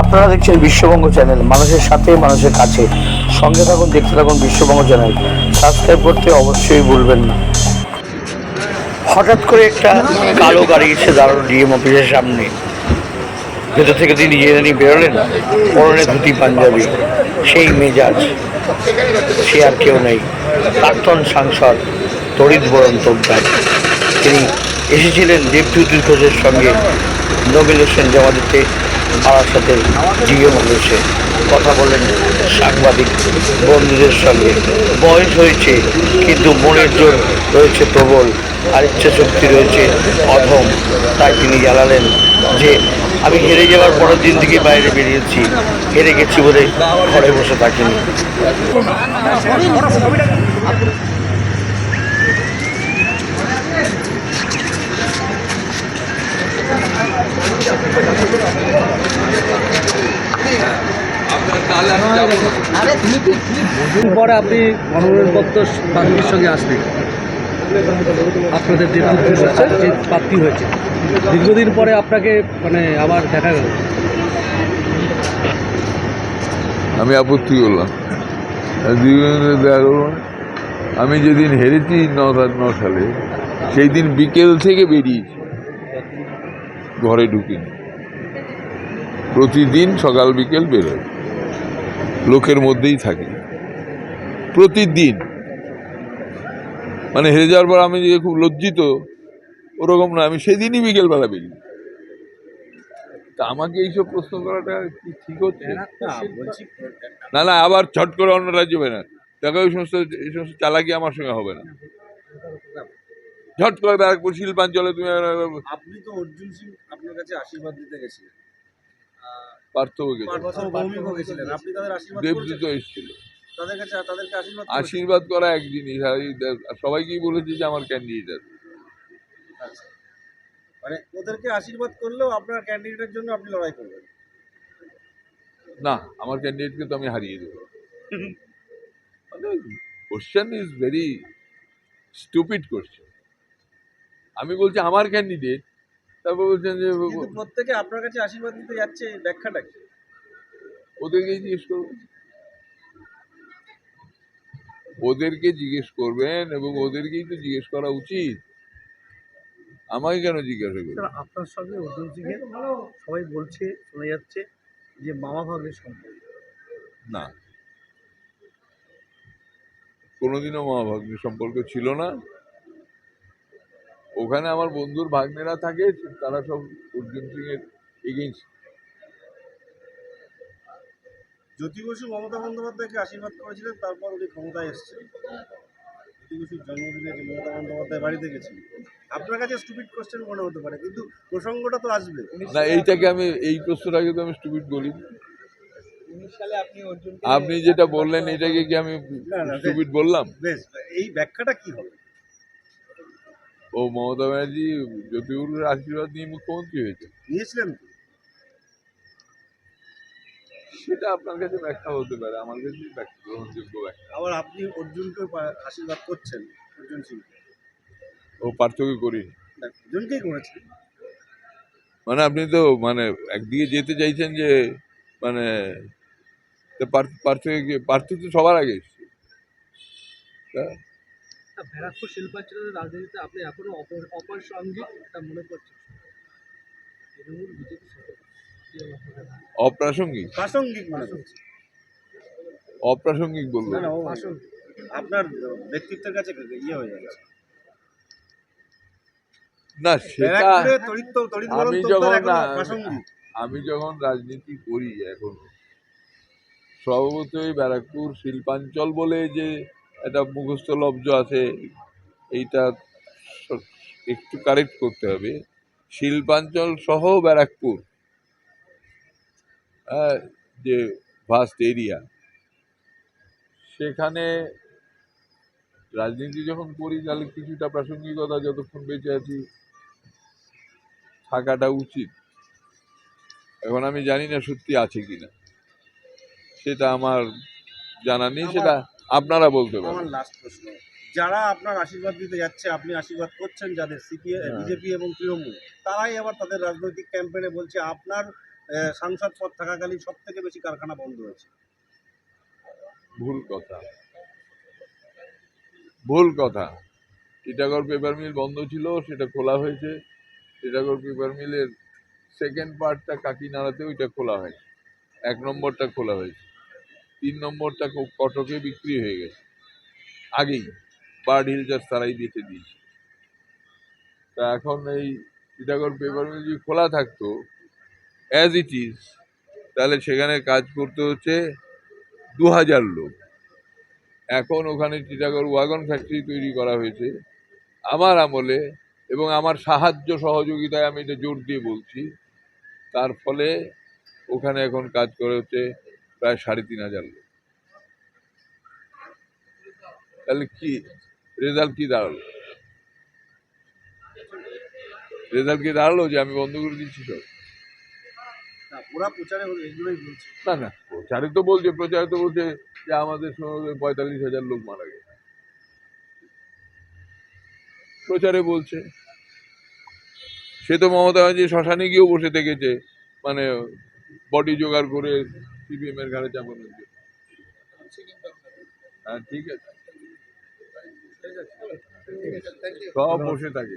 আপনারা দেখছেন বিশ্ববঙ্গ চ্যানেল, মানুষের সাথে, মানুষের কাছে। সঙ্গে থাকুন, দেখতে থাকুন বিশ্ববঙ্গ চ্যানেল। সাবস্ক্রাইব করতে অবশ্যই ভুলবেন না। হঠাৎ করে একটা কালো গাড়ি এসে দাঁড়াল ডিএম অফিসের সামনে। ভেতর থেকে তিনি জেনে বেরোলেন, পরনে ধুতি পাঞ্জাবি, সেই মেজাজ। সে আর কেউ নেই। প্রাক্তন সাংসদ তড়িৎ বরণ তোপদার তিনি এসেছিলেন দেবজ্যোতি ঘোষের সঙ্গে। নমিনেশন জমা দিতে বারাসাতের ডিএম অফিসে কথা বলেন সাংবাদিক বন্ধুদের সঙ্গে। বয়স হয়েছে, কিন্তু মনের জোর রয়েছে প্রবল, আর ইচ্ছা শক্তি রয়েছে অধম। তাই তিনি জানালেন যে, আমি হেরে যাওয়ার পরের দিন থেকে বাইরে বেরিয়েছি, হেরে গেছি বলে ঘরে বসে থাকিনি। পরে আপনি মনোনয়ন পত্র প্রার্থীর সঙ্গে আসবেন। আপনাদের যে প্রার্থী হচ্ছে, যে প্রার্থী হয়েছে। দীর্ঘদিন পরে আপনাকে মানে আবার দেখা গেল। আমি আপত্তি করলাম। আর দীর্ঘদিনের দেখা করব আমি যেদিন হেরেছি ন সালে, সেই দিন বিকেল থেকে বেরিয়েছি। ঘরে ঢুকিনি প্রতিদিন সকাল বিকেল বেরোয় লোকের মধ্যেই থাকি প্রতিদিন মানে হেরে যাওয়ার পর আমি যে খুব লজ্জিত ওরকম না আমি সেদিনই বিকেলবেলা বেরিয়ে তা আমাকে এইসব প্রশ্ন করাটা কি ঠিক হচ্ছে না না আবার ছট করে অন্য রাজ্য হবে না দেখো এই সমস্ত এই সমস্ত চালাকি আমার সঙ্গে হবে না ঝট করে ব্যারাকপুর শিল্পাঞ্চলে তুমি আপনি তো অর্জুন সিং কাছে আশীর্বাদ দিতে গেছিলেন? আপনি তাদের আশীর্বাদ দেবজিৎ এসেছিল। তাদের কাছে তাদেরকে আশীর্বাদ আশীর্বাদ করা এক জিনিস সবাইকেই বলেছে যে আমার ক্যান্ডিডেট আছে। আচ্ছা। মানে ওদেরকে আশীর্বাদ করলেও আপনার ক্যান্ডিডেটের জন্য আপনি লড়াই করবেন? না আমার ক্যান্ডিডেটকে তো আমি হারিয়ে দেবো। Question is very stupid question আমি বলছি আমার ক্যান্ডিডেট তারপর বলছেন যে প্রত্যেকে আপনার কাছে আশীর্বাদ দিতে যাচ্ছে ব্যাখ্যাটা কি? ওদেরকেই জিজ্ঞেস করবেন ওদেরকে জিজ্ঞেস করবেন এবং ওদেরকেই তো জিজ্ঞেস করা উচিত। আমাকে কেন জিজ্ঞাসা করবেন? আপনার সঙ্গে অর্জুন সিংয়ের সবাই বলছে শোনা যাচ্ছে যে মামা ভাগের সম্পর্ক না। কোনোদিনও মা ভাগ্নের সম্পর্ক ছিল না। ওখানে আমার বন্ধুর ভাগ্নেরা থাকে তারা সব অর্জুন সিং এর এগেইনস্ট জ্যোতি বসু মমতা বন্দ্যোপাধ্যায়কে আশীর্বাদ করেছিলেন তারপর উনি ক্ষমতায় এসেছেন জ্যোতি বসুর জন্মদিনে যে মমতা বন্দ্যোপাধ্যায় বাড়িতে গেছিল আপনার কাছে স্টুপিড কোশ্চেন মনে হতে পারে কিন্তু প্রসঙ্গটা তো আসবে। না এইটাকে আমি এই প্রশ্নটাকে তো আমি স্টুপিড বলি। সালে আপনি আপনি যেটা বললেন এটাকে কি আমি স্টুপিড বললাম? বেশ এই ব্যাখ্যাটা কি হবে? ও মমতা ব্যানার্জি জ্যোতিগুরুর আশীর্বাদ নিয়ে মুখ্যমন্ত্রী হয়েছে। নিয়েছিলেন সেটা আপনার কাছে ব্যাখ্যা হতে পারে আমার কাছে গ্রহণযোগ্য ব্যাখ্যা। আবার আপনি অর্জুনকে আশীর্বাদ করছেন অর্জুন সিং। ও পার্থক্য করি দুজনকেই করেছেন। মানে আপনি তো মানে একদিকে যেতে চাইছেন যে মানে পার্থ- পার্থক্য কি- পার্থ তো সবার আগে এসছে। ব্যারাকপুর শিল্পাঞ্চলের রাজনীতিতে আপনি এখনও অপ্রাসঙ্গিক এটা মনে করছেন? তৃণমূল বিজেপি অপ্রাসঙ্গিক? প্রাসঙ্গিক মনে করছে। অপ্রাসঙ্গিক বলব না না ও আপনার ব্যক্তিত্বের কাছে ইয়ে হয়ে যাচ্ছে। না সেটা তড়িৎ তড়িৎ আমি যখন আমি যখন রাজনীতি করি এখন স্বভাবতই ব্যারাকপুর শিল্পাঞ্চল বলে যে একটা মুখস্থ লব্জ আছে এইটা একটু কারেক্ট করতে হবে। শিল্পাঞ্চল সহ ব্যারাকপুর হ্যাঁ, যে ভাস্ট এরিয়া সেখানে রাজনীতি যখন করি তাহলে কিছুটা প্রাসঙ্গিকতা যতক্ষণ বেঁচে আছি থাকাটা উচিত। এখন আমি জানি না সত্যি আছে কিনা। সেটা আমার জানা নেই সেটা আপনারা বলতে আমার পারেন লাস্ট প্রশ্ন। যারা আপনার আশীর্বাদ দিতে যাচ্ছে আপনি আশীর্বাদ করছেন যাদের সিপিএ হ্যাঁ। বিজেপি এবং তৃণমূল তারাই আবার তাদের রাজনৈতিক ক্যাম্পেনে বলছে আপনার সাংসদ পদ থাকাকালীন সব থেকে বেশি কারখানা বন্ধ হয়েছে। ভুল কথা। ভুল কথা। টিটাগড় পেপার মিল বন্ধ ছিল সেটা খোলা হয়েছে। টিটাগড় পেপার মিলের সেকেন্ড পার্টটা কাকিনাড়াতে ওইটা খোলা হয়েছে। এক নম্বরটা খোলা হয়েছে। তিন নম্বরটা ক- কটকে বিক্রি হয়ে গেছে। আগেই বার্ড হিলজার তারাই বেঁচে দিয়েছে। তা এখন এই টিটাগড় পেপার মিল যদি খোলা থাকতো অ্যাজ ইট ইজ তাহলে সেখানে কাজ করতে হচ্ছে দু হাজার লোক। এখন ওখানে টিটাগড় ওয়াগন ফ্যাক্টরি তৈরি করা হয়েছে। আমার আমলে এবং আমার সাহায্য সহযোগিতায় আমি এটা জোর দিয়ে বলছি। তার ফলে ওখানে এখন কাজ করে হচ্ছে প্রায় সাড়ে তিন হাজার লোক। তাহলে কি রেজাল্ট কি দাঁড়াল? রেজাল্ট কি দাঁড়াল যে আমি বন্ধ করে দিচ্ছি সব? না, না প্রচারে তো বলছে প্রচারে তো বলছে যে আমাদের সঙ্গে পঁয়তাল্লিশ হাজার লোক মারা গেছে। প্রচারে বলছে। সে তো মমতা ব্যানার্জি শ্মশানে গিয়েও বসে থেকেছে মানে বডি জোগাড় করে সিপিএম এর ঘাড়ে চাপানোর জন্য হ্যাঁ ঠিক আছে। সব বসে থাকে।